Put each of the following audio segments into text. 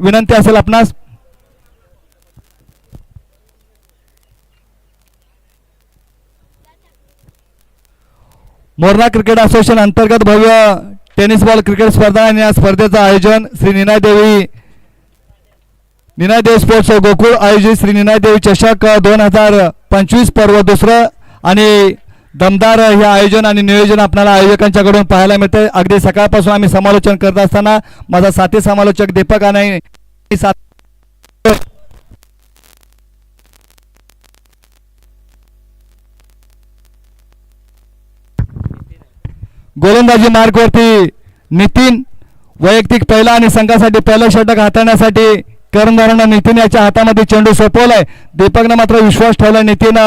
विनंती असेल आपणास. मोरणा क्रिकेट असोसिएशन अंतर्गत भव्य टेनिस बॉल क्रिकेट स्पर्धा आणि या स्पर्धेचं आयोजन श्री निनाय देवी निनाय देवी स्पोर्ट्स गोकुळ आयोजित श्री निनाय देवी चषक दोन हजार पंचवीस पर्व दुसरं आणि दमदार हे आयोजन आणि नियोजन आपल्याला आयोजकांच्याकडून पाहायला मिळते अगदी सकाळपासून आम्ही समालोचन करत असताना माझा साथी समालोचक दीपक आणि गोलंदाजी मार्गवरती नितीन वैयक्तिक पहिला आणि संघासाठी पहिलं षटक हाताळण्यासाठी कर्णधारानं नितीन याच्या हातामध्ये चेंडू सोपवलाय. दीपकनं मात्र विश्वास ठेवला. नितीन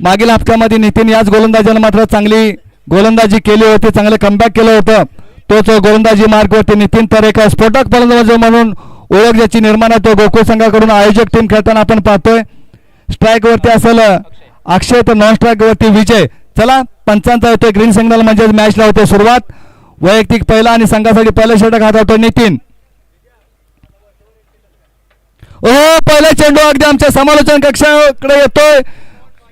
मागील हप्त्यामध्ये नितीन याच गोलंदाजानं मात्र चांगली गोलंदाजी केली होती चांगले कमबॅक केलं होतं. तोच गोलंदाजी मार्गवरती नितीन तरेकर स्फोटक फलंदाज म्हणून ओळख ज्याची निर्माण तो गोकुळ संघाकडून आयोजक टीम खेळताना आपण पाहतोय. स्ट्राईक वरती असेल अक्षय तर नॉन स्ट्राईक वरती विजय. चला पंचांचा होतोय ग्रीन सिग्नल म्हणजे मॅचला होते सुरुवात. वैयक्तिक पहिला आणि संघासाठी पहिलं षटक हातावतो नितीन. ओ पहिला चेंडू अगदी आमच्या समालोचन कक्षाकडे येतोय.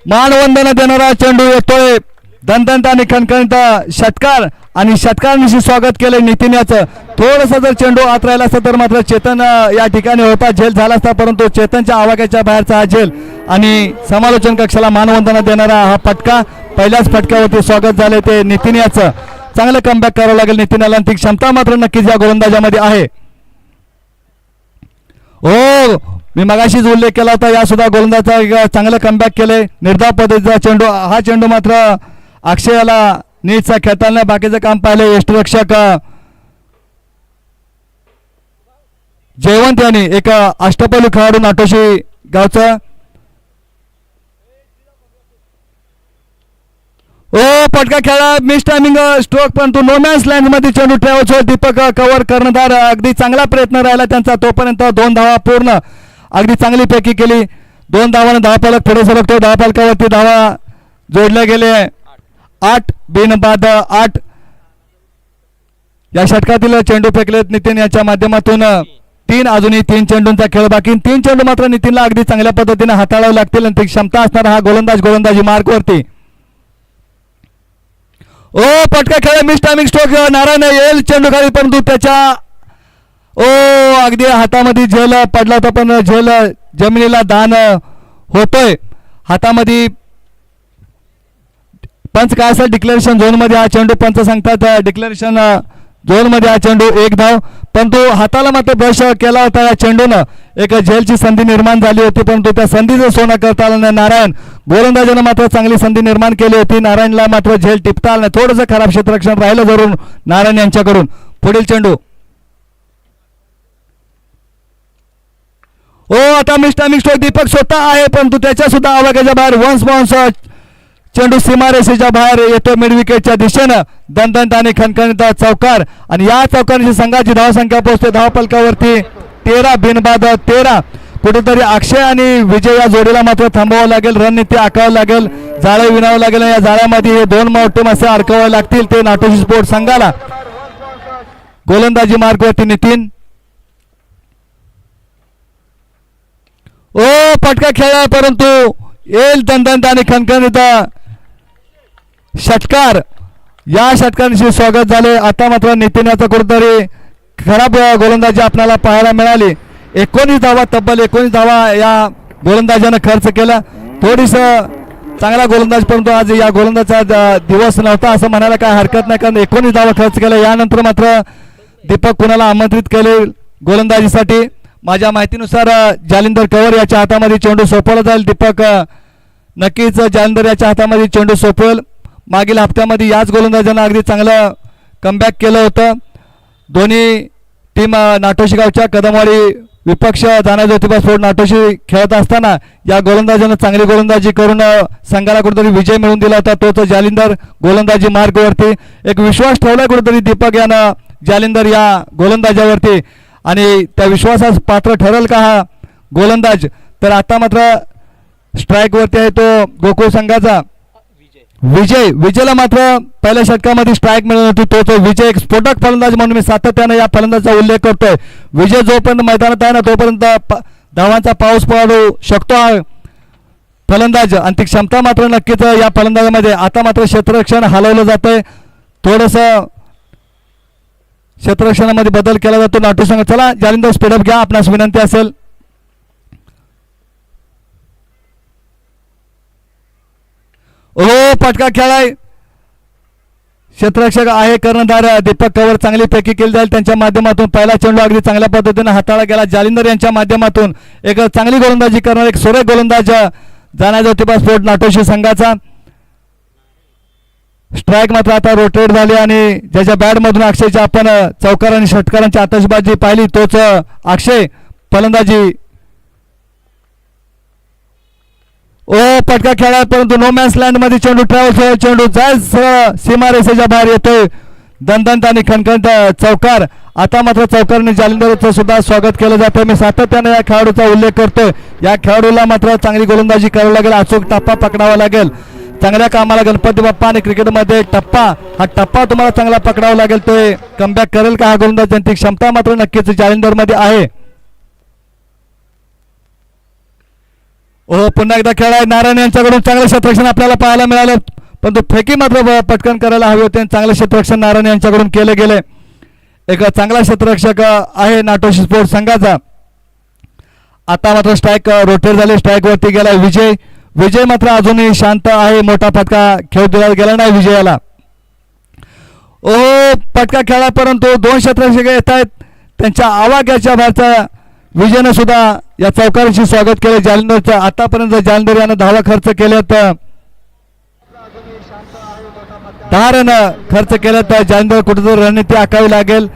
मानवंदना देणारा चेंडू येतोय. दंतंत आणि खणखणीत षटकार आणि षटकारांशी स्वागत केलंय नितीन याचं थोडंसं जर चेंडू आत राहिला असता तर मात्र चेतन या ठिकाणी होता. झेल झाला असता परंतु चेतनच्या आवाक्याच्या बाहेरचा हा झेल आणि समालोचन कक्षाला मानवंदना देणारा हा फटका. पहिल्याच फटक्यावरती स्वागत झाले ते नितीन याचं चांगलं कमबॅक करावं लागेल नितीन याला आणि ती क्षमता मात्र नक्कीच या गोलंदाजामध्ये आहे. हो मी मगाशीच उल्लेख केला होता या सुद्धा गोलंदाजा एक चांगलं कमबॅक केलंय. निर्धाव पद्धतीचा चेंडू हा चेंडू मात्र अक्षयाला नीटचा खेळताना बाकीचं काम पाहिलं यष्टरक्षक जयवंत यांनी एक अष्टपैलू खेळाडू नाटोशी गावचं. ओ पटका खेळा मिस टायमिंग स्ट्रोक परंतु नोमॅन्स लँडमध्ये चेंडू ठेवायचो. दीपक कव्हर कर्णधार अगदी चांगला प्रयत्न राहिला त्यांचा. तोपर्यंत दोन धावा पूर्ण. अगदी चांगली पैकी केली. दोन धावानं दहा पालक पुढे सरकतो दहा पालकावरती धावा जोडल्या गेले. आठ बिन बाद आठ. या षटकातील चेंडू फेकलेत नितीन याच्या माध्यमातून. तीन अजूनही तीन चेंडूंचा खेळ बाकी. तीन चेंडू मात्र नितीनला अगदी चांगल्या पद्धतीने हाताळावे लागतील आणि ती क्षमता असणारा हा गोलंदाज गोलंदाजी मार्गवरती. ओ पटका खेळ. मिस टायमिंग स्ट्रोक नारायण येईल. चेंडू खाली परंतु त्याच्या. ओ अगदी हातामध्ये झेल पडला होता पण झेल जमिनीला दान होतोय. हातामध्ये पंच काय असेल? डिक्लेरेशन झोनमध्ये हा चेंडू पंच सांगतात डिक्लेरेशन झोनमध्ये हा चेंडू एक धाव. परंतु हाताला मात्र ब्रश केला होता या चेंडूनं. एक झेलची संधी निर्माण झाली होती परंतु त्या संधीचं सोनं करता आलं नाही. नारायण गोलंदाजानं मात्र चांगली संधी निर्माण केली होती. नारायणला मात्र झेल टिपता आलं नाही. थोडंसं खराब क्षेत्ररक्षण राहिलं जरूर नारायण यांच्याकडून. पुढील चेंडू. ओ आता मिस्टर मिस्टर दीपक स्वतः आहे परंतु त्याच्या सुद्धा आवाक्याच्या बाहेर वन्स बाउन्स चेंडू सीमारेषेच्या बाहेर येतो मिडविकेटच्या दिशेनं. दणदणत आणि खणखणीत चौकार. आणि या चौकाराची संघाची धावसंख्या पोहोचते धावपलकावरती तेरा बिनबाद तेरा. कुठेतरी अक्षय आणि विजय या जोडीला मात्र थांबवावं लागेल. रणनीती आखावं लागेल. जाळं विणावं लागेल. या जाळ्यामध्ये हे दोन मोठे असे अडकवावे लागतील. ते नाटोशी स्पोर्ट संघाला. गोलंदाजी मार्गवरती नितीन. ओ पटका खेळला परंतु येईल दंदंत आणि खणखणीत षटकार. या षटकारांशी स्वागत झाले. आता मात्र नितीन याचा कुठेतरी खराब गोलंदाजी आपल्याला पाहायला मिळाली. एकोणीस धावा तब्बल एकोणीस धावा या गोलंदाजानं खर्च केला. थोडीस चांगला गोलंदाज परंतु आज या गोलंदाजचा दिवस नव्हता असं म्हणायला काय हरकत नाही कारण एकोणीस धावा खर्च केला. यानंतर मात्र दीपक कुणाला आमंत्रित केले गोलंदाजीसाठी? माझ्या माहितीनुसार जालिंदर कवर याच्या हातामध्ये चेंडू सोपवला जाईल. दीपक नक्कीच जालिंदर याच्या हातामध्ये चेंडू सोपवेल. मागील हप्त्यामध्ये याच गोलंदाजानं अगदी चांगलं कमबॅक केलं होतं. दोन्ही टीम नाटोशीगावच्या नाटोशी गावच्या कदमवाडी विपक्ष जाना ज्योतिबा स्फोट नाटोशी खेळत असताना या गोलंदाजानं चांगली गोलंदाजी करून संघाला कुठेतरी विजय मिळवून दिला होता. तोच जालिंदर गोलंदाजी मार्गवरती एक विश्वास ठेवला कुठेतरी दीपक यानं जालिंदर या गोलंदाजावरती. आणि त्या विश्वासास पात्र ठरेल का हा गोलंदाज? तर आता मात्र स्ट्राईकवरती आहे तो गोकुळ संघाचा. विजय विजयला मात्र पहिल्या षटकामध्ये स्ट्राईक मिळत होती तो तो विजय एक स्फोटक फलंदाज म्हणून मी सातत्याने या फलंदाजाचा उल्लेख करतोय. विजय जोपर्यंत मैदानात आहे ना तोपर्यंत प- धावांचा पाऊस पडू शकतो हा फलंदाज. आणि ती क्षमता मात्र नक्कीच या फलंदाजामध्ये. आता मात्र क्षेत्ररक्षण हलवलं जातंय. थोडंसं क्षेत्ररक्षणामध्ये बदल केला जातो. नाटू संघ चला जालिंदर स्पीडअप घ्या. आपणास विनंती असेल. ओ पटका खेळाय. क्षेत्ररक्षक आहे कर्णधार. दीपक कवर चांगली पैकी केली जाईल. त्यांच्या माध्यमातून पहिला चेंडू अगदी चांगल्या पद्धतीने हाताळला गेला. जालिंदर यांच्या माध्यमातून एक चांगली गोलंदाजी करणार एक सुरेख गोलंदाज जाण्या ज्योतिबा स्फोट नाटोशी संघाचा. स्ट्राईक मात्र आता रोटेट झाली आणि ज्याच्या बॅटमधून अक्षयच्या आपण चौकार आणि षटकारांची आतषबाजी पाहिली तोच अक्षय फलंदाजी. ओ पटका खेळला परंतु नो मॅन्स लँडमध्ये चेंडू ट्रॅव्हल्स चेंडू जायच सरळ सीमा बाहेर येतोय. दणदंत आणि खणखंत चौकार. आता मात्र चौकारने जालिंदरचं सुद्धा स्वागत केलं जातं मी सातत्याने या खेळाडूचा उल्लेख करतोय. या खेळाडूला मात्र चांगली गोलंदाजी करावी लागेल. अचूक टप्पा पकडावा लागेल. चांगल्या कामाला गणपती बाप्पा आणि क्रिकेटमध्ये टप्पा. हा टप्पा तुम्हाला चांगला पकडावा लागेल तो कमबॅक करेल का हा गोलंदाज त्यांची क्षमता मात्र नक्कीच चॅलेंजरमध्ये आहे. हो पुन्हा एकदा खेळ आहे नारायण यांच्याकडून चांगलं क्षेत्रक्षण आपल्याला पाहायला मिळालं. परंतु फेकी मात्र पटकन करायला हवे होते आणि चांगलं क्षेत्ररक्षण नारायण यांच्याकडून केले गेले. एक चांगला क्षेत्ररक्षक आहे नाटोशी स्पोर्ट्स संघाचा. आता मात्र स्ट्राईक रोटेट झाले. स्ट्राईक वरती गेला विजय. विजय मात्र अजूनही शांत आहे. मोठा फटका खेळ दिला गेला नाही विजयाला. ओ फटका खेळा परंतु दोन क्षेत्ररक्षक येत आहेत. त्यांच्या आवाक्याच्या बाहेरचा विजयनं सुद्धा या चौकारांशी स्वागत केलं. जालंधरचं आतापर्यंत जालंधर यानं धावा खर्च केल्यात दहा रन खर्च केलं तर जालंधर कुठेतरी रणनीती आखावी लागेल.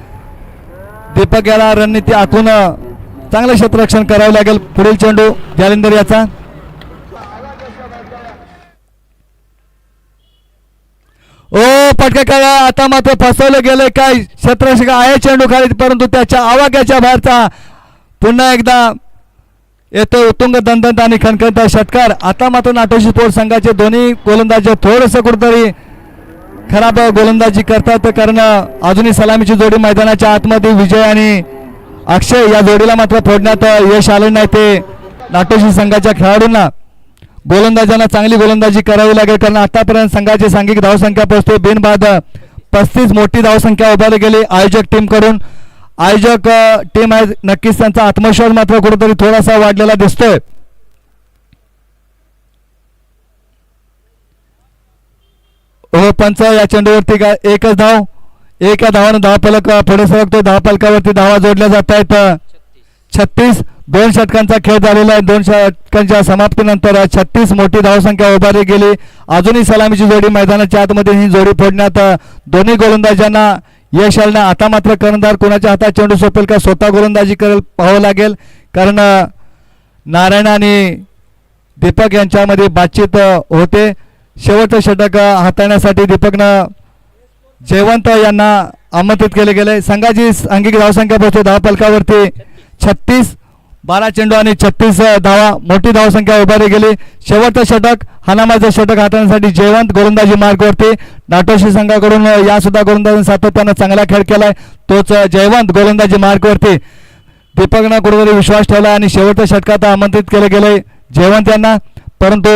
दीपक याला रणनीती आखून चांगलं क्षेत्ररक्षण करावं लागेल. पुढील चेंडू जालिंदर याचा. ओ पटका काय आता मात्र फसवलं गेलं काय? क्षेत्ररक्षक आहे चेंडू खाली? परंतु त्याच्या आवाक्याच्या बाहेरचा पुन्हा एकदा येतो उत्तुंग दणदंत आणि खणखणता षटकार. आता मात्र नाटोशी स्पोर्ट संघाचे दोन्ही गोलंदाज थोडंसं कुठंतरी खराब गोलंदाजी करतात कारण अजूनही सलामीची जोडी मैदानाच्या आतमध्ये विजय आणि अक्षय या जोडीला मात्र फोडण्यात यश आलं नाही ते नाटोशी संघाच्या खेळाडूंना. गोलंदाजांना चांगली गोलंदाजी करावी लागेल. कारण आतापर्यंत संघाची सांघिक धावसंख्या पोहोचते. बिनबाद पस्तीस मोठी धावसंख्या उभारली गेली आयोजक टीमकडून. आयोजक टीम आहे. नक्कीच त्यांचा आत्मविश्वास मात्र कुठेतरी थोडासा वाढलेला दिसतोय. हो पंच या चेंडूवरती का एकच धाव. एका धावानं दहा फलक पुढे सरकतोय. दहा फलकावरती धावा जोडल्या जात आहेत छत्तीस. दोन षटकांचा खेळ झालेला आहे. दोन षटकांच्या समाप्तीनंतर छत्तीस मोठी धावसंख्या उभारली गेली. अजूनही सलामीची जोडी मैदानाच्या आतमध्ये ही जोडी फोडण्यात दोन्ही गोलंदाजांना यश आलं आता मात्र कर्णधार कोणाच्या हातात? चेंडू सोपेल का? स्वतः गोलंदाजी करेल पाहावं लागेल. कारण नारायण आणि दीपक यांच्यामध्ये बातचीत होते. शेवटचं षटक हाताळण्यासाठी दीपकनं जयवंत यांना आमंत्रित केले गेले. संघाची अंगिक धावसंख्या पोहोचते. धाव फलकावरती छत्तीस बारा चेंडू आणि छत्तीस धावा मोठी धावसंख्या उभारली गेली. शेवटचं षटक हनामाचं षटक हाताळण्यासाठी जयवंत गोलंदाजी मार्गवरती. नाटोशी संघाकडून यासुद्धा या सुद्धा गोलंदाजी सातत्यानं चांगला खेळ केलाय. तोच जयवंत गोलंदाजी मार्गवरती. दीपकनं कुठेतरी विश्वास ठेवला आणि शेवटच्या षटकात आमंत्रित केले गेले जयवंत यांना. परंतु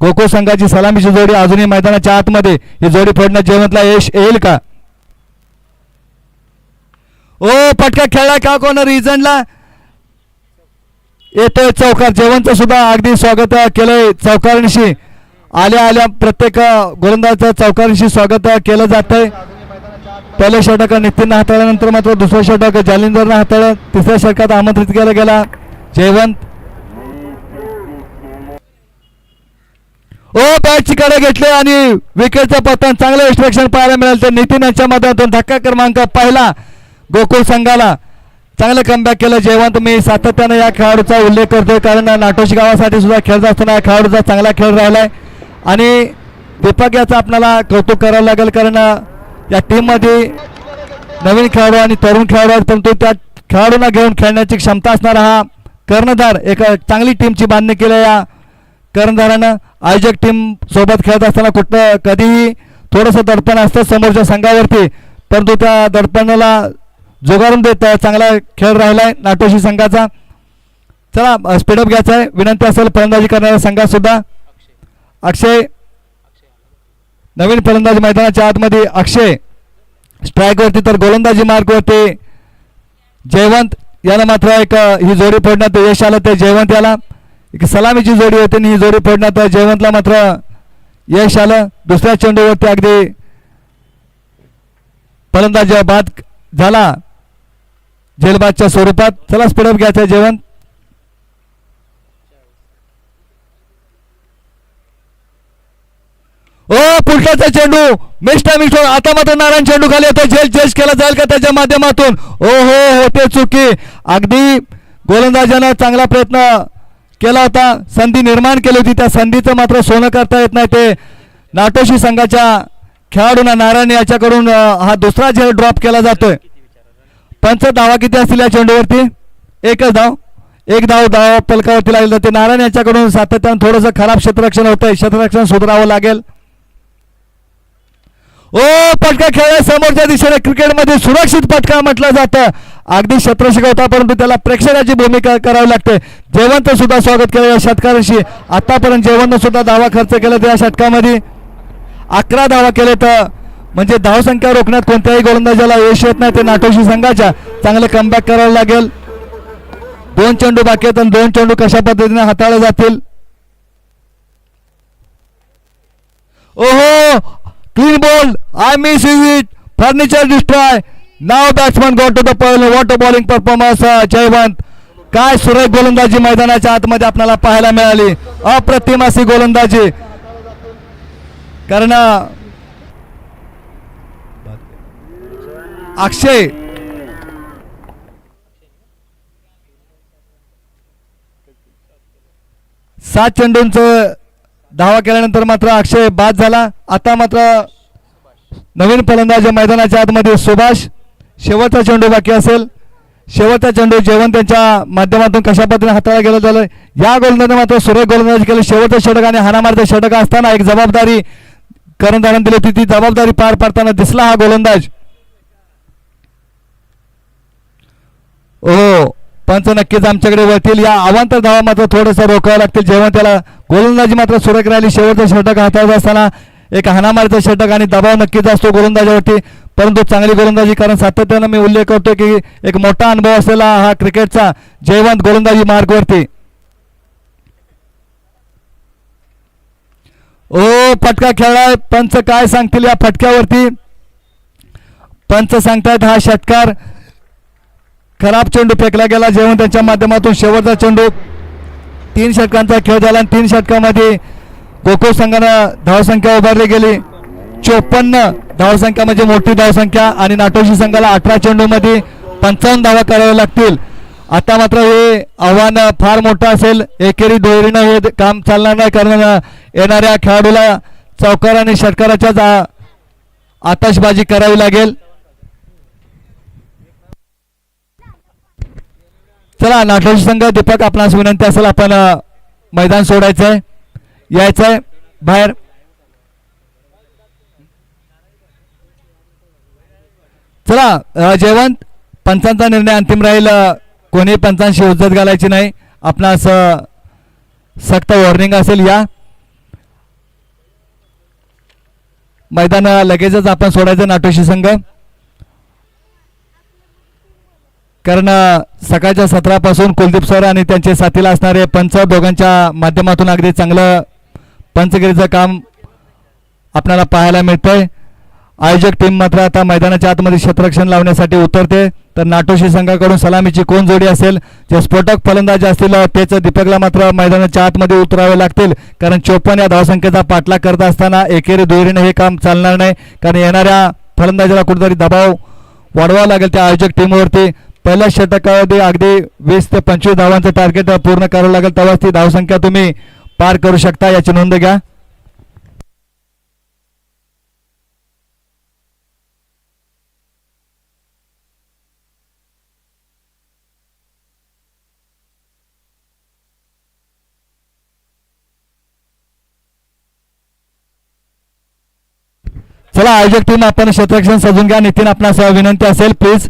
गोकुळ संघाची सलामीची जोडी अजूनही मैदानाच्या आतमध्ये. ही जोडी फोडण्यात जयवंतला यश येईल का? ओ पटका खेळला का कोण? रिझनला येथे चौकार. जेवणचं सुद्धा अगदी स्वागत केलंय चौकारांशी. आल्या आल्या प्रत्येक गोलंदाजचं चौकारांशी स्वागत केलं जातंय. पहिलं षटक नितीन हाताळल्यानंतर मात्र दुसरं षटक जालिंदरनं हाताळलं तिसऱ्या षटकात आमंत्रित केला गेला. जयवंत. ओ बॅटची कडे घेतले आणि विकेटचं पतन. चांगलं इन्स्ट्रक्शन पाहायला मिळालं. तर नितीन यांच्या माध्यमातून धक्का क्रमांक पहिला गोकुळ संघाला. चांगलं कमबॅक केलं. जेव्हा तुम्ही सातत्यानं या खेळाडूचा उल्लेख करतोय. कारण नाटोशी गावासाठी सुद्धा खेळत असताना या खेळाडूचा चांगला खेळ राहिलाय. आणि दीपक याचं आपल्याला कौतुक करावं लागेल. कारण या टीममध्ये नवीन खेळाडू आणि तरुण खेळाडू आहेत. परंतु त्या खेळाडूंना घेऊन खेळण्याची क्षमता असणारा हा कर्णधार एक चांगली टीमची बांधणी केली या कर्णधारानं. आयोजक टीम सोबत खेळत असताना कुठं कधीही थोडंसं दडपण असतं समोरच्या संघावरती. परंतु त्या दडपणाला जुगारून देत चांगला खेळ राहिलाय नाटोशी संघाचा. चला स्पीडअप घ्यायचा आहे. विनंती असेल फलंदाजी करणाऱ्या संघात सुद्धा अक्षय. नवीन फलंदाजी मैदानाच्या आतमध्ये अक्षय. स्ट्राईकवरती तर गोलंदाजी मार्गवरती जयवंत याला मात्र एक ही जोडी फोडण्यात यश आलं ते जयवंत याला. एक सलामीची जोडी होती आणि ही जोडी फोडण्यात जयवंतला मात्र यश आलं. दुसऱ्या चेंडूवरती अगदी फलंदाजी बाद झाला. जेलबादच्या स्वरूपात. चला स्पीडअप घ्यायचं जेवण. ओ पुलटाचा चेंडू. मिस्टर मिस्टर आता मात्र नारायण चेंडू खाली येतो झेल चेस केला जाईल का त्याच्या माध्यमातून? ओ हो होते चुकी. अगदी गोलंदाजानं चांगला प्रयत्न केला होता. संधी निर्माण केली होती. त्या संधीचं मात्र सोनं करता येत नाही ते नाटोशी संघाच्या खेळाडूंना नारायण याच्याकडून हा दुसरा झेल ड्रॉप केला जातोय. पंच धावा किती असतील या चेंडूवरती? एकच धाव. एक धाव धाव पलकावरती लागेल तर ते नारायण याच्याकडून सातत्यानं थोडंसं खराब क्षेत्ररक्षण होतंय. क्षेत्ररक्षण सुधारावं लागेल. ओ पटका खेळ समोरच्या दिशेने क्रिकेटमध्ये सुरक्षित पटका म्हटलं जातं. अगदी क्षेत्र शिकवता परंतु त्याला प्रेक्षकाची भूमिका करावी लागते. जयवंत सुद्धा स्वागत केलं या षटकाराशी. आतापर्यंत जयवंत सुद्धा दावा खर्च केला त्या षटकामध्ये. अकरा धावा केले तर म्हणजे धावसंख्या रोखण्यात कोणत्याही गोलंदाजाला यश येत नाही. ते नाटोशी संघाच्या. चांगलं कमबॅक करावं लागेल. दोन चेंडू बाकी आहेत आणि दोन चेंडू कशा पद्धतीने हाताळले जातील? ओहो! Clean ball I miss it furniture destroy now batsman got to the water bowling performance Jaywant काय सुरेख गोलंदाजी मैदानाच्या आतमध्ये आपल्याला पाहायला मिळाली. अप्रतिम अशी गोलंदाजी. कारण अक्षय. सात चेंडूंच धावा केल्यानंतर मात्र अक्षय बाद झाला. आता मात्र नवीन फलंदाज या मैदानाच्या आतमध्ये सुभाष. शेवटचा चेंडू बाकी असेल. शेवटचा चेंडू जेवण त्यांच्या माध्यमातून कशा पद्धतीने हाताळला गेला झालं या गोलंदाजाने मात्र सुरेख गोलंदाजी केली. शेवटचा षटक आणि हाणामारचं षटक असताना एक जबाबदारी कर्णधारानं दिली होती. ती जबाबदारी पार पाडताना दिसला हा गोलंदाज. हो पंच नक्कीच आमच्याकडे वळतील. या अवांतर धावा मात्र थोडंसं रोखावं लागतील. जेव्हा त्याला गोलंदाजी मात्र सुरेख राहिली. शेवटचा षटक हाताळत असताना एक हाणामारीचं षटक आणि दबाव नक्कीच असतो गोलंदाजावरती. परंतु चांगली गोलंदाजी कारण सातत्यानं मी उल्लेख करतो की एक मोठा अनुभव असलेला हा क्रिकेटचा जयवंत गोलंदाजी मार्गवरती. ओ फटका खेळलाय पंच काय सांगतील या फटक्यावरती? पंच सांगतायत हा षटकार. खराब चेंडू फेकला गेला जेव्हा त्यांच्या माध्यमातून शेवटचा चेंडू. तीन षटकांचा खेळ झाला आणि तीन षटकामध्ये गोकुळ संघानं धावसंख्या उभारली गेली. चोपन्न धावसंख्या म्हणजे मोठी धावसंख्या आणि नाटोशी संघाला अठरा चेंडूमध्ये पंचावन्न धावा कराव्या लागतील. आता मात्र हे आव्हान फार मोठं असेल. एकेरी दुहेरीनं हे काम चालणार नाही कारण येणाऱ्या खेळाडूला चौकार आणि षटकाराच्या आताशबाजी करावी लागेल. चला नाटोशी संघ दीपक आपणास विनंती असेल आपण मैदान सोडायचं आहे यायचं आहे बाहेर. चला जयवंत पंचांचा निर्णय अंतिम राहील कोणी पंचांशी उज्जत घालायची नाही. आपणास सक्त वॉर्निंग असेल या. मैदान लगेचच आपण सोडायचं नाटोशी संघ. कारण सकाळच्या सत्रापासून कुलदीप सर आणि त्यांचे साथीला असणारे पंच दोघांच्या माध्यमातून अगदी चांगलं पंचगिरीचं काम आपल्याला पाहायला मिळतंय. आयोजक टीम मात्र आता मैदानाच्या आतमध्ये क्षेत्ररक्षण लावण्यासाठी उतरते. तर नाटोशी संघाकडून सलामीची कोण जोडी असेल? जे स्फोटक फलंदाज असतील अ, तेच दीपकला मात्र मैदानाच्या आतमध्ये उतरावे लागतील. कारण चोपन्न या धावसंख्येचा पाठलाग करत असताना एकेरी दुहेरीने हे काम चालणार नाही. कारण येणाऱ्या फलंदाजाला कुठेतरी दबाव वाढवावा लागेल त्या आयोजक टीमवरती. पहिल्या षटकामध्ये अगदी वीस ते पंचवीस धावांचं टार्गेट पूर्ण करावं लागेल तेव्हाच ती धावसंख्या तुम्ही पार करू शकता. याची नोंद घ्या. चला आयोजक टीम आपण क्षेत्रक्षण सजून घ्या. नितीन आपणास विनंती असेल प्लीज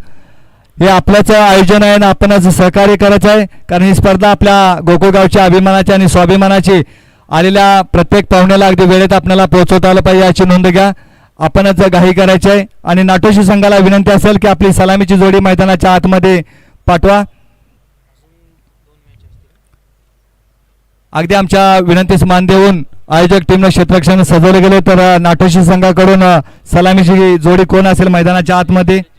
हे आपल्याचं आयोजन आहे ना आपणच सहकार्य करायचं आहे. कारण ही स्पर्धा आपल्या गोकुळगावच्या अभिमानाची आणि स्वाभिमानाची आलेल्या प्रत्येक पाहुण्याला अगदी वेळेत आपल्याला पोहोचवता आलं पाहिजे याची नोंद घ्या. आपणच घाई करायची आहे आणि नाटोशी संघाला विनंती असेल की आपली सलामीची जोडी मैदानाच्या आतमध्ये पाठवा. अगदी आमच्या विनंतीस मान देऊन आयोजक टीमनं क्षेत्रक्षण सजवले गेले. तर नाटोशी संघाकडून सलामीची जोडी कोण असेल मैदानाच्या आतमध्ये अजून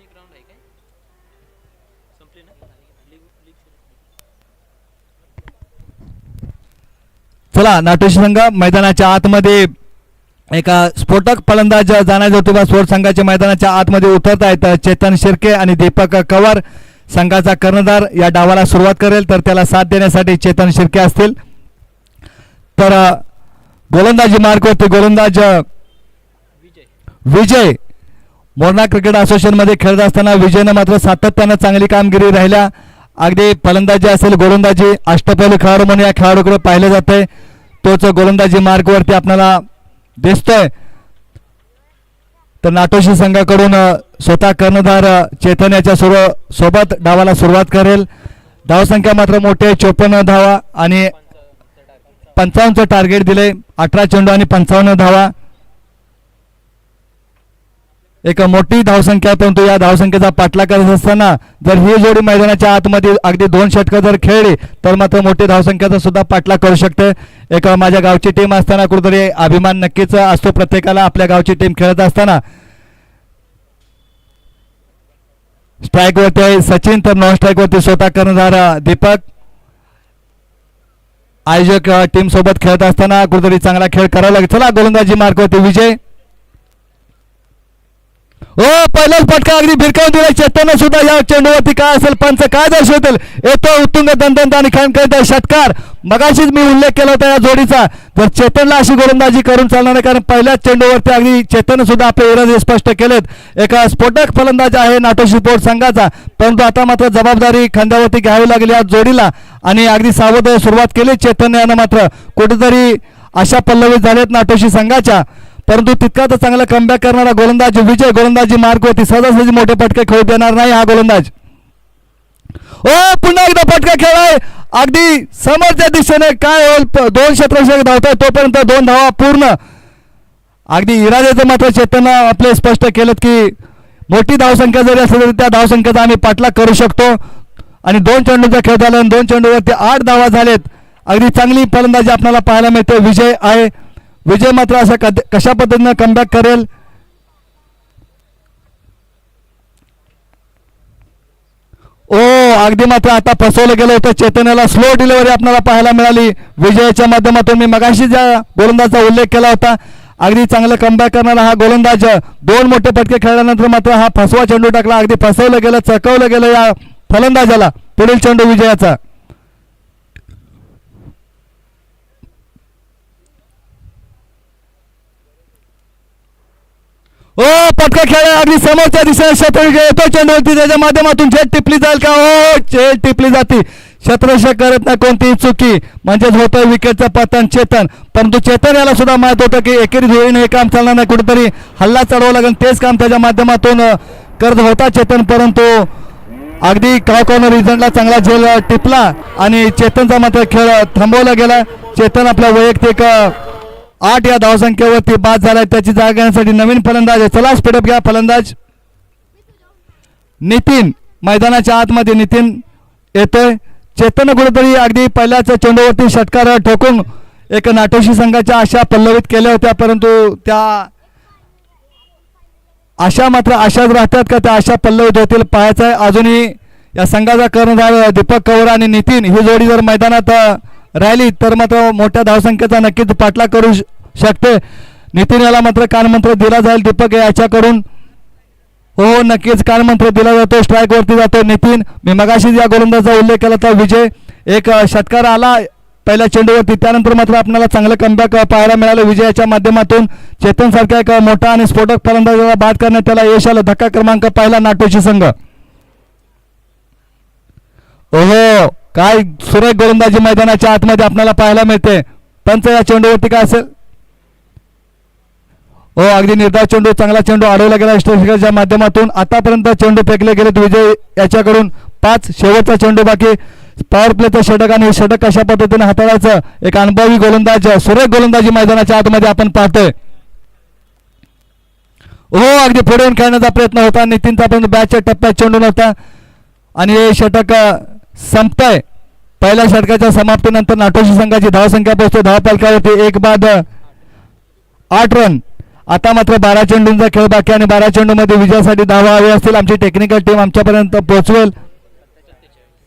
एक राऊंड आहे काय संपले ना लीग लीग सुरू चला नाटोशी संघ मैदानाच्या आतमध्ये एका स्फोटक फलंदाज जाण्याचा ज्योतिबा स्पोर्ट संघाच्या मैदानाच्या आतमध्ये उतरत आहेत चेतन शिर्के आणि दीपक कवर. संघाचा कर्णधार या डावाला सुरुवात करेल तर त्याला साथ देण्यासाठी चेतन शिर्के असतील. तर गोलंदाजी मार्गवरती गोलंदाज विजय मोरणा क्रिकेट असोसिएशनमध्ये खेळत असताना विजयनं मात्र सातत्यानं चांगली कामगिरी राहिल्या. अगदी फलंदाजी असेल गोलंदाजी अष्टपैलू खेळाडू म्हणून या खेळाडूकडे जातं आहे तोच गोलंदाजी मार्गवरती आपल्याला दिसतोय. तर नाटोशी संघाकडून स्वतः कर्णधार अ, चेतन याच्या सुरू सोबत डावाला सुरुवात करेल. धावसंख्या मात्र मोठे चोपन्न धावा आणि पंचावन्नचं टार्गेट दिले अठरा चेंडू आणि पंचावन्न धावा. एक मोठी धावसंख्या परंतु या धावसंख्येचा पाठला करत असताना जर ही जोडी मैदानाच्या आतमध्ये अगदी दोन षटकं जर खेळली तर मात्र मोठी धावसंख्याचा सुद्धा पाठला करू शकते. एक माझ्या गावची टीम असताना कुठेतरी अभिमान नक्कीच असतो प्रत्येकाला आपल्या गावची टीम खेळत असताना. स्ट्राईक वरती आहे सचिन तर नॉन स्ट्राईक वरती स्वतः करणारा दीपक. आयोजक टीम सोबत खेळत असताना कुठेतरी चांगला खेळ करावा लागेल. चला गोलंदाजी मार्कवरती विजय. हो पहिलाच फटका अगदी भिरकावून दिला चेतन सुद्धा या चेंडूवरती काय असेल? पंच काय दर्शवतील? येतो उत्तुंग दंदंत आणि खान करीत षटकार. मगाशीच मी उल्लेख केला होता या जोडीचा. जर चेतनला अशी गोलंदाजी करून चालणार नाही कारण पहिल्याच चेंडूवरती अगदी चेतन सुद्धा आपले इरादे स्पष्ट केलेत. एका स्फोटक फलंदाज आहे नाटोशी बोर्ड संघाचा. परंतु आता मात्र जबाबदारी खांद्यावरती घ्यावी लागली या जोडीला. आणि अगदी सावध सुरुवात केली चेतन यानं मात्र. कुठेतरी अशा पल्लवी झालेत नाटोशी संघाच्या. परंतु तितकाच चांगला कमबॅक करणारा गोलंदाज विजय गोलंदाजी मार्गवरती सहजासहजी मोठे फटके खेळू देणार नाही हा गोलंदाज. ओ पुन्हा एकदा फटका खेळाय. अगदी समोरच्या दिशेने काय होईल दोन क्षेत्रक्षक धावतोय तोपर्यंत दोन धावा पूर्ण. अगदी इराद्याचं मात्र चेतन आपले स्पष्ट केलं की मोठी धावसंख्या जरी असेल तरी त्या धावसंख्येचा आम्ही पाठलाग करू शकतो. आणि दोन चेंडूचा खेळ झाला आणि दोन चेंडूवरती आठ धावा झालेत. अगदी चांगली फलंदाजी आपल्याला पाहायला मिळते. विजय आहे. विजय मात्र असं कद- कशा पद्धतीनं कमबॅक करेल? ओ अगदी मात्र आता फसवलं गेलं होतं. चेतनाला स्लो डिलिव्हरी आपल्याला पाहायला मिळाली. विजयाच्या माध्यमातून मी मगाशी ज्या गोलंदाजचा उल्लेख केला होता अगदी चांगलं कमबॅक करणारा हा गोलंदाज दोन मोठे फटके खेळल्यानंतर मात्र हा फसवा चेंडू टाकला. अगदी फसवलं गेलं चकवलं गेलं या फलंदाजाला. पुढील चेंडू विजयाचा. ओ पटका खेळ. अगदी समोरच्या दिशेने शतरंज येतो. चेंडूवरती त्याच्या माध्यमातून झेट टिपली जाईल का? ओ झेट टिपली जाते. शतरक्षक करत नाही कोणतीही चुकी. म्हणजेच होतं विकेटचं पतन चेतन. परंतु चेतन याला सुद्धा माहीत होतं की एकेरी धुळीने हे काम चालणार नाही. कुठेतरी हल्ला चढवावं लागेल. तेच काम त्याच्या माध्यमातून करत होता चेतन. परंतु अगदी काव कॉर्नर रिझनला चांगला झेल टिपला. आणि चेतनचा मात्र खेळ थांबवला गेला. चेतन आपल्या वैयक्तिक आठ या धावसंख्येवरती बाद झालाय. त्याची जागा घेण्यासाठी नवीन फलंदाज आहे. चला स्पीडअप घ्या फलंदाज. नितीन मैदानाच्या आतमध्ये नितीन येतोय. चेतन कुठेतरी अगदी पहिल्याच चेंडूवरती षटकार ठोकून एक नाटोशी संघाच्या आशा पल्लवित केल्या होत्या परंतु त्या आशा मात्र आशाच राहतात का? त्या आशा पल्लवित होतील पाहायचं आहे अजूनही या संघाचा कर्णधार दीपक कौर आणि नितीन ही जोडी जर मैदानात राहिली. तर मात्र मोठ्या धावसंख्येचा नक्कीच पाठलाग करू श- शकते. नितीन याला मात्र कानमंत्र दिला जाईल. दीपक याच्याकडून. हो नक्कीच कानमंत्र दिला जातो. स्ट्राईक वरती जातो नितीन. मी मगाशी या गोलंदाजाचा उल्लेख केला तर विजय एक षटकार आला. पहिल्या चेंडूवरती. त्यानंतर मात्र आपल्याला चांगलं कमबॅक पाहायला मिळालं. विजयाच्या माध्यमातून. चेतन एक मोठा आणि स्फोटक फलंदाजाला बाद करण्यात त्याला यश आलं. धक्का क्रमांक पहिला नाटोची संघ. ओहो! काय सुरेख गोलंदाजी मैदानाच्या आतमध्ये आपल्याला पाहायला मिळते. पंच या चेंडूवरती काय असेल? हो अगदी निर्धार चेंडू चांगला चेंडू अडवला गेला स्ट्रेकच्या माध्यमातून. आतापर्यंत चेंडू फेकले गेलेत विजय याच्याकडून. पाच शेवटचा चेंडू बाकी. पॉवर प्लेचं षटक आणि हे षटक कशा पद्धतीने हाताळायचं? एक अनुभवी गोलंदाज सुरेख गोलंदाजी मैदानाच्या आतमध्ये आपण पाहतोय. हो अगदी पुढे खेळण्याचा प्रयत्न होता. नितीनचा पण बॅचच्या टप्प्यात चेंडू नव्हता. आणि हे षटक संपताय. पहिल्या षटकाच्या समाप्तीनंतर नाटोशी संघाची धावसंख्या पोहोचते. धावपालकावरती एक बाद आठ रन आता मात्र बारा चेंडूंचा खेळ बाकी आणि बारा चेंडूमध्ये विजयासाठी धावा हवे असतील. आमची टेक्निकल टीम आमच्यापर्यंत पोहोचवेल.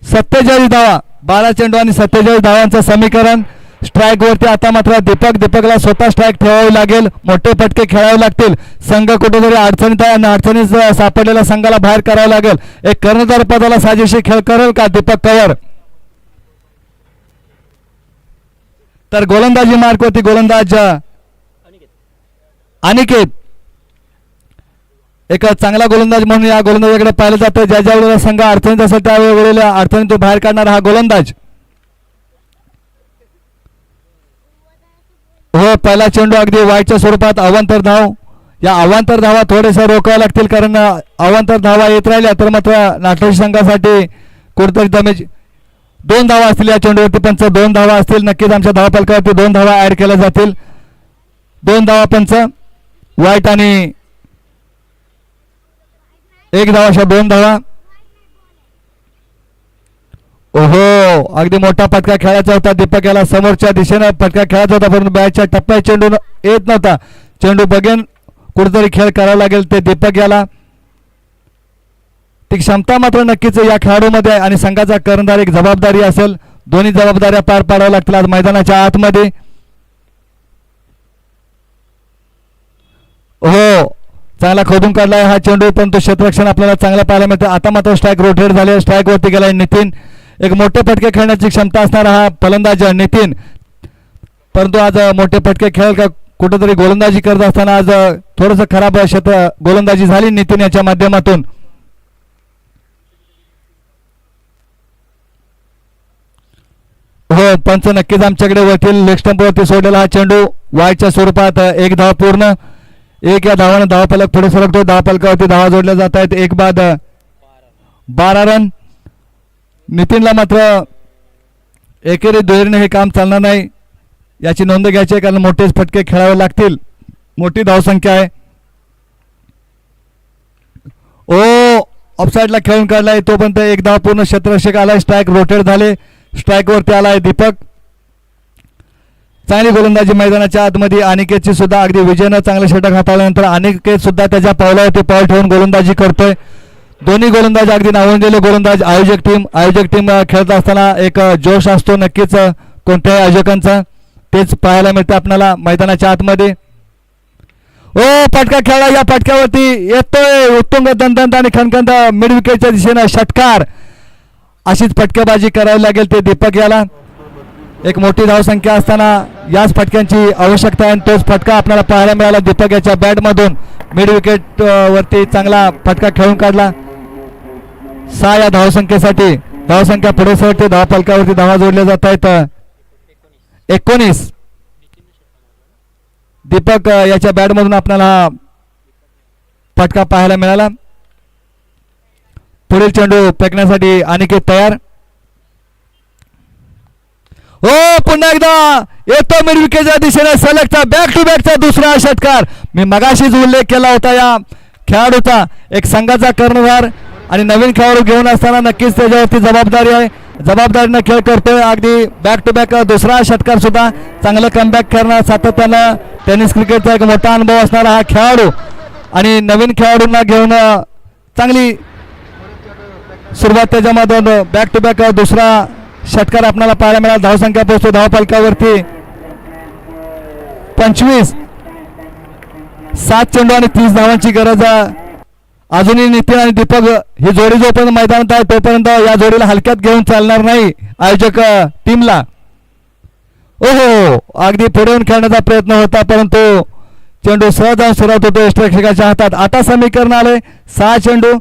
सत्तेचाळीस धावा. बारा चेंडू आणि सत्तेचाळीस धावांचं समीकरण. स्ट्राईकवरती आता मात्र दीपक दीपकला स्वतः स्ट्राईक ठेवावी लागेल. मोठे फटके खेळावे लागतील. संघ कुठेतरी अडचणीत आहे आणि अडचणीत सापडलेल्या संघाला बाहेर करावं लागेल. एक कर्णधार पदाला साजेशी खेळ करेल का दीपक कवर तर गोलंदाजी मार्क होती गोलंदाज अनिकेत. एक चांगला गोलंदाज म्हणून या गोलंदाजाकडे पाहिलं जातं. ज्या ज्या वेळेला संघ अडचणीत असेल त्यावेळेला वेळेला अडचणीत बाहेर काढणारा हा गोलंदाज. हो पहिला चेंडू अगदी वाईटच्या स्वरूपात अवांतर धाव. या अवांतर धावा थोडेसे रोखाव्या लागतील कारण अवांतर धावा येत राहिल्या तर मात्र नाटोशी संघासाठी कुठेतरी दमेज दोन धावा असतील या चेंडूवरती पंच दोन धावा असतील. नक्कीच आमच्या धावापालकावरती दोन धावा ऍड केल्या जातील. दोन धावा पंच. वाईट आणि एक धावा अशा दोन धावा. ओहो अगदी मोठा फटका खेळायचा होता दीपक याला समोरच्या दिशेनं फटका खेळायचा होता परंतु बॅटच्या टप्प्यात चेंडू येत नव्हता. चेंडू बघेन कुठेतरी खेळ करावा लागेल ते दीपक याला. ती क्षमता मात्र नक्कीच या खेळाडूमध्ये आहे आणि संघाचा कर्णधार एक जबाबदारी असेल. दोन्ही जबाबदाऱ्या पार पाडाव्या लागतील आज मैदानाच्या आतमध्ये. हो चांगला खोदून काढलाय हा चेंडू परंतु क्षेत्ररक्षण आपल्याला चांगला पाहायला मिळतं. आता मात्र स्ट्राईक रोटेट झाले. स्ट्राईक वरती गेलाय नितीन. एक मोठे फटके खेळण्याची क्षमता असणारा हा फलंदाज नितीन. परंतु आज मोठे फटके खेळ का कुठेतरी गोलंदाजी करत असताना आज थोडस खराब क्षेत्र गोलंदाजी झाली नितीन याच्या माध्यमातून. हो पंच नक्कीच आमच्याकडे वरतील लेक्स्टंपवरती सोडलेला हा चेंडू वाईटच्या स्वरूपात एक धाव पूर्ण. एक या धावानं धावफलक पुढे सरकतो. धावफलकावरती धावा जोडल्या जात आहेत. एक बाद बारा रन. नितीनला मात्र एकेरी दुहेरीने हे काम चालणार नाही. याची नोंद घ्यायची आहे कारण मोठेच फटके खेळावे लागतील. मोठी धावसंख्या आहे. ओ ऑफसाईडला खेळून काढलाय. तोपर्यंत एक धाव पूर्ण क्षेत्ररक्षक आलाय. स्ट्राईक रोटेट झाले. स्ट्राईकवरती आलाय दीपक. चांगली गोलंदाजी मैदानाच्या आतमध्ये अनिकेतची सुद्धा अगदी विजयनं चांगलं षटक हाताळल्यानंतर अनिकेत सुद्धा त्याच्या पावलावरती पाऊल ठेवून गोलंदाजी करतोय. दोन्ही गोलंदाज अगदी नावंजलेले गोलंदाज आयोजक टीम आयोजक टीम खेळत असताना एक जोश असतो नक्कीच कोणत्याही आयोजकांचा. तेच पाहायला मिळतं आपल्याला मैदानाच्या आतमध्ये. ओ फटका खेळला या फटक्यावरती. येतोय. उत्तुंग दंदंत आणि खणखंद मिड विकेटच्या दिशेनं षटकार. अशीच फटकेबाजी करावी लागेल ते दीपक याला. एक मोठी धावसंख्या असताना याच फटक्यांची आवश्यकता आहे आणि तोच फटका आपल्याला पाहायला मिळाला दीपक याच्या बॅटमधून मिड विकेट वरती चांगला फटका खेळून काढला. सहा या धावसंख्येसाठी. धावसंख्या पुढे सरते धाव फलकावरती धावा जोडल्या जात आहेत एकोणीस. दीपक याच्या बॅटमधून आपल्याला फटका पाहायला मिळाला. पुढील चेंडू फेकण्यासाठी अनिकेत तयार. हो पुन्हा एकदा. येतो मिड विकेटच्या दिशेने सलगचा बॅक टू बॅकचा दुसरा षटकार. मी मगाशीच उल्लेख केला होता या खेळाडूचा. एक संघाचा कर्णधार. आणि नवीन खेळाडू घेऊन असताना नक्कीच त्याच्यावरती जबाबदारी आहे. जबाबदारीनं खेळ करतोय. अगदी बॅक टू बॅक दुसरा षटकार सुद्धा चांगलं कमबॅक करणार. सातत्यानं टेनिस क्रिकेटचा एक मोठा अनुभव असणारा हा खेळाडू. आणि नवीन खेळाडूंना घेऊन चांगली सुरुवात त्याच्यामधून बॅक टू बॅक दुसरा षटकार आपल्याला पाहायला मिळाला. धावसंख्या पोहोचतो. धावपालकावरती पंचवीस सात चेंडू आणि तीस धावांची गरज आहे. अजूनही नितीन आणि दीपक ही जोडी जोपर्यंत मैदानात आहे तोपर्यंत या जोडीला हलक्यात घेऊन चालणार नाही आयोजक टीमला. ओहो अगदी पुढे येऊन खेळण्याचा प्रयत्न होता परंतु चेंडू सहज सुरुवात होतो प्रेक्षकाच्या हातात. आता समीकरण आले सहा चेंडू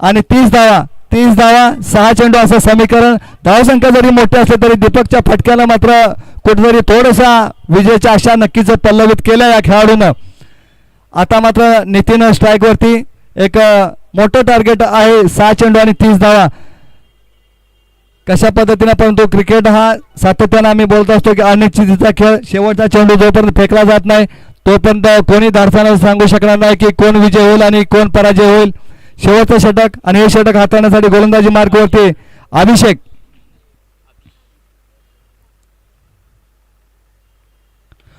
आणि तीस धावा तीस धावा सहा चेंडू असं समीकरण. धावसंख्या जरी मोठी असली तरी दीपकच्या फटक्याला मात्र कुठेतरी थोडसा विजयाच्या आशा नक्कीच पल्लवित केल्या या खेळाडूनं. आता मात्र नितीन स्ट्राईकवरती एक मोठं टार्गेट आहे सहा चेंडू आणि तीस धावा. कशा पद्धतीने परंतु क्रिकेट हा सातत्यानं आम्ही बोलत असतो की अनिश्चितीचा खेळ शेवटचा चेंडू जोपर्यंत फेकला जात नाही तोपर्यंत कोणी धाडसानं सांगू शकणार नाही की कोण विजय होईल आणि कोण पराजय होईल. शेवटचं षटक आणि हे षटक हाताळण्यासाठी गोलंदाजी मार्गवरती अभिषेक.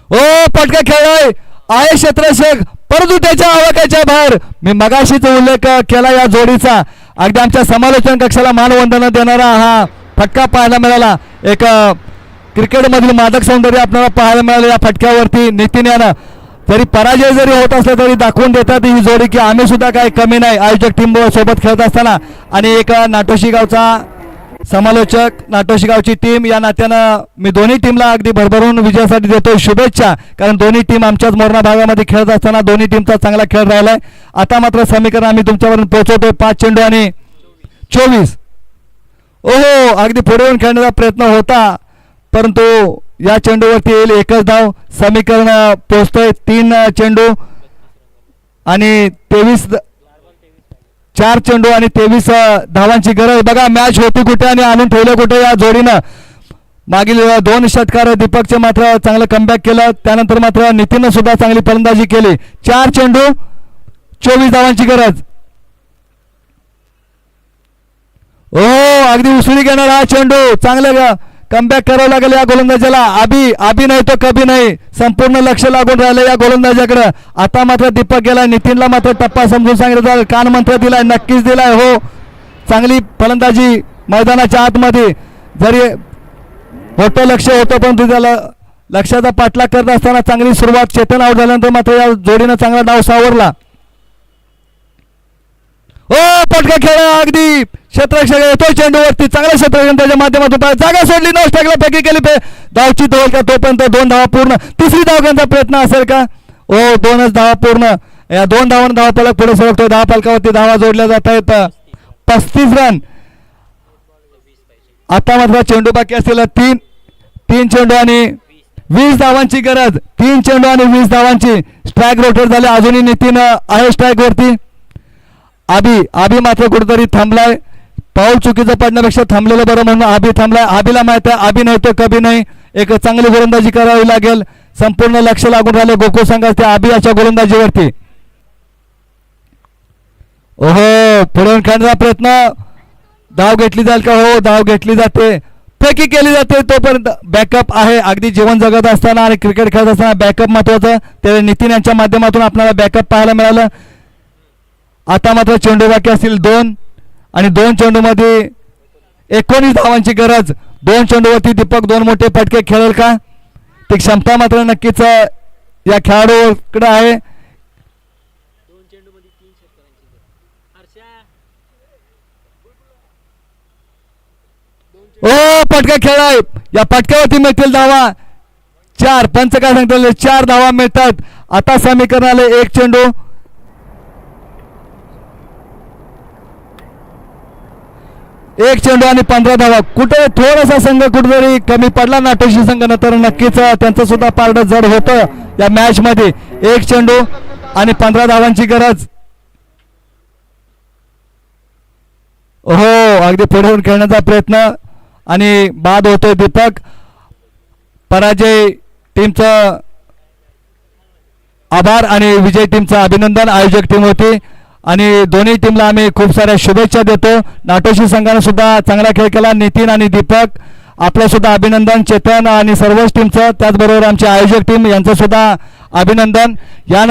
ओ पटका खेळलाय आहे क्षेत्रशेख परंतु त्याच्या आवाक्याच्या बाहेर मी मगाशीच उल्लेख केला या जोडीचा. अगदी आमच्या समालोचन कक्षाला मानवंदना देणारा हा फटका पाहायला मिळाला. एक क्रिकेटमधील मादक सौंदर्य आपल्याला पाहायला मिळालं या फटक्यावरती नितीन यानं. जरी पराजय जरी होत असला तरी दाखवून देतात ही जोडी की आम्ही सुद्धा काही कमी नाही. आयोजक टीम सोबत खेळत असताना. आणि एक नाटोशी गावचा समालोचक नाटोशी गावची टीम या नात्यानं मी दोन्ही टीमला अगदी भरभरून विजयासाठी देतो. शुभेच्छा कारण दोन्ही टीम आमच्याच मोरणा भागामध्ये खेळत असताना दोन्ही टीमचा चांगला खेळ राहिलाय. आता मात्र समीकरण आम्ही तुमच्यापर्यंत पोहोचवतोय पाच चेंडू आणि चोवीस. ओहो अगदी पुढे येऊन खेळण्याचा प्रयत्न होता परंतु या चेंडूवरती येईल एकच धाव. समीकरण पोहोचतोय तीन चेंडू. आणि तेवीस चार चेंडू आणि तेवीस धावांची गरज. बघा मॅच होती कुठे आणि आणून ठेवलं कुठे या जोडीनं? मागील दोन षटकार दीपकचे मात्र चांगलं कमबॅक केलं. त्यानंतर मात्र नितीननं सुद्धा चांगली फलंदाजी केली. चार चेंडू चोवीस धावांची गरज. हो अगदी उसळी घेणार हा चेंडू. चांगलं कमबॅक करावं लागेल या गोलंदाजाला. आबी आबी नाही तो कभी नाही. संपूर्ण लक्ष लागून राहिलं या गोलंदाजाकडे. आता मात्र दीपक गेला नितीनला मात्र टप्पा समजून सांगितलं कान मंत्र दिलाय नक्कीच दिलाय. हो. चांगली फलंदाजी मैदानाच्या आतमध्ये. जरी होतं लक्ष होतं परंतु त्याला लक्षाचा पाठलाग करत असताना चांगली सुरुवात. चेतन आउट झाल्यानंतर मात्र या जोडीनं चांगला डाव सावरला. ओ पटका खेळा अगदी. क्षेत्ररक्षक येतोय चेंडूवरती चांगल्या क्षेत्ररक्षण त्याच्या माध्यमातून जागा सोडली. नऊ टाकला पैकी केली. पे धावची धोल का तोपर्यंत दोन धावा पूर्ण. तिसरी धाव घेण्याचा प्रयत्न असेल का? ओ दोनच धावा पूर्ण. या दोन धावांना धावा फलक पुढे सरकतोय. धावा फलकावरती धावा जोडल्या जात आहेत. पस्तीस रन. आता मात्र चेंडू बाकी असलेला तीन तीन चेंडू आणि वीस धावांची गरज. तीन चेंडू आणि वीस धावांची स्ट्राईक रोटेट झाले. अजूनही नितीन आहे स्ट्राईक वरती. आबी आबी मात्र कुठेतरी थांबलाय. पाऊल चुकीचं पडण्यापेक्षा थांबलेलं बरं म्हणून आबी थांबलाय. आबीला माहीत आहे आबी नाही तो कभी नाही. एक चांगली गोलंदाजी करावी लागेल. संपूर्ण लक्ष लागून राहिले गोकुळ संघाचे आबी याच्या गोलंदाजीवरती. ओहो पुढे खेळण्याचा प्रयत्न. धाव घेतली जाईल का? हो धाव घेतली जाते. फेकी केली जाते तोपर्यंत बॅकअप आहे. अगदी जीवन जगत असताना आणि क्रिकेट खेळत असताना बॅकअप महत्वाचं ते नितीन यांच्या माध्यमातून आपल्याला बॅकअप पाहायला मिळालं. आता मात्र चेंडू बाकी असतील दोन आणि दोन चेंडूमध्ये एकोणीस धावांची गरज. दोन चेंडूवरती दीपक दोन मोठे फटके. खेळेल का? ती क्षमता मात्र नक्कीच या खेळाडूकडे आहे. ओ पटका खेळाय. या पटक्यावरती मिळतील धावा. चार. पंच काय सांगतील? चार धावा मिळतात. आता समीकरणाला एक चेंडू. एक चेंडू आणि पंधरा धावा. कुठे? थोडासा संघ कुठेतरी कमी पडला. नाटोशी संघ तर नक्कीच त्यांचं सुद्धा पारड जड होतं या मॅच मध्ये एक चेंडू आणि पंधरा धावांची गरज. हो अगदी पुढे होऊन खेळण्याचा प्रयत्न आणि बाद होतोय दीपक. पराजय टीमचं आभार आणि विजय टीमचं अभिनंदन. आयोजक टीम होती. आणि दोन्ही टीमला आम्ही खूप साऱ्या शुभेच्छा देतो. नाटोशी संघानं सुद्धा चांगला खेळ केला. नितीन आणि दीपक. आपलं सुद्धा अभिनंदन चेतन आणि सर्वच टीमचं त्याचबरोबर आमची आयोजक टीम यांचं सुद्धा अभिनंदन. यानंतर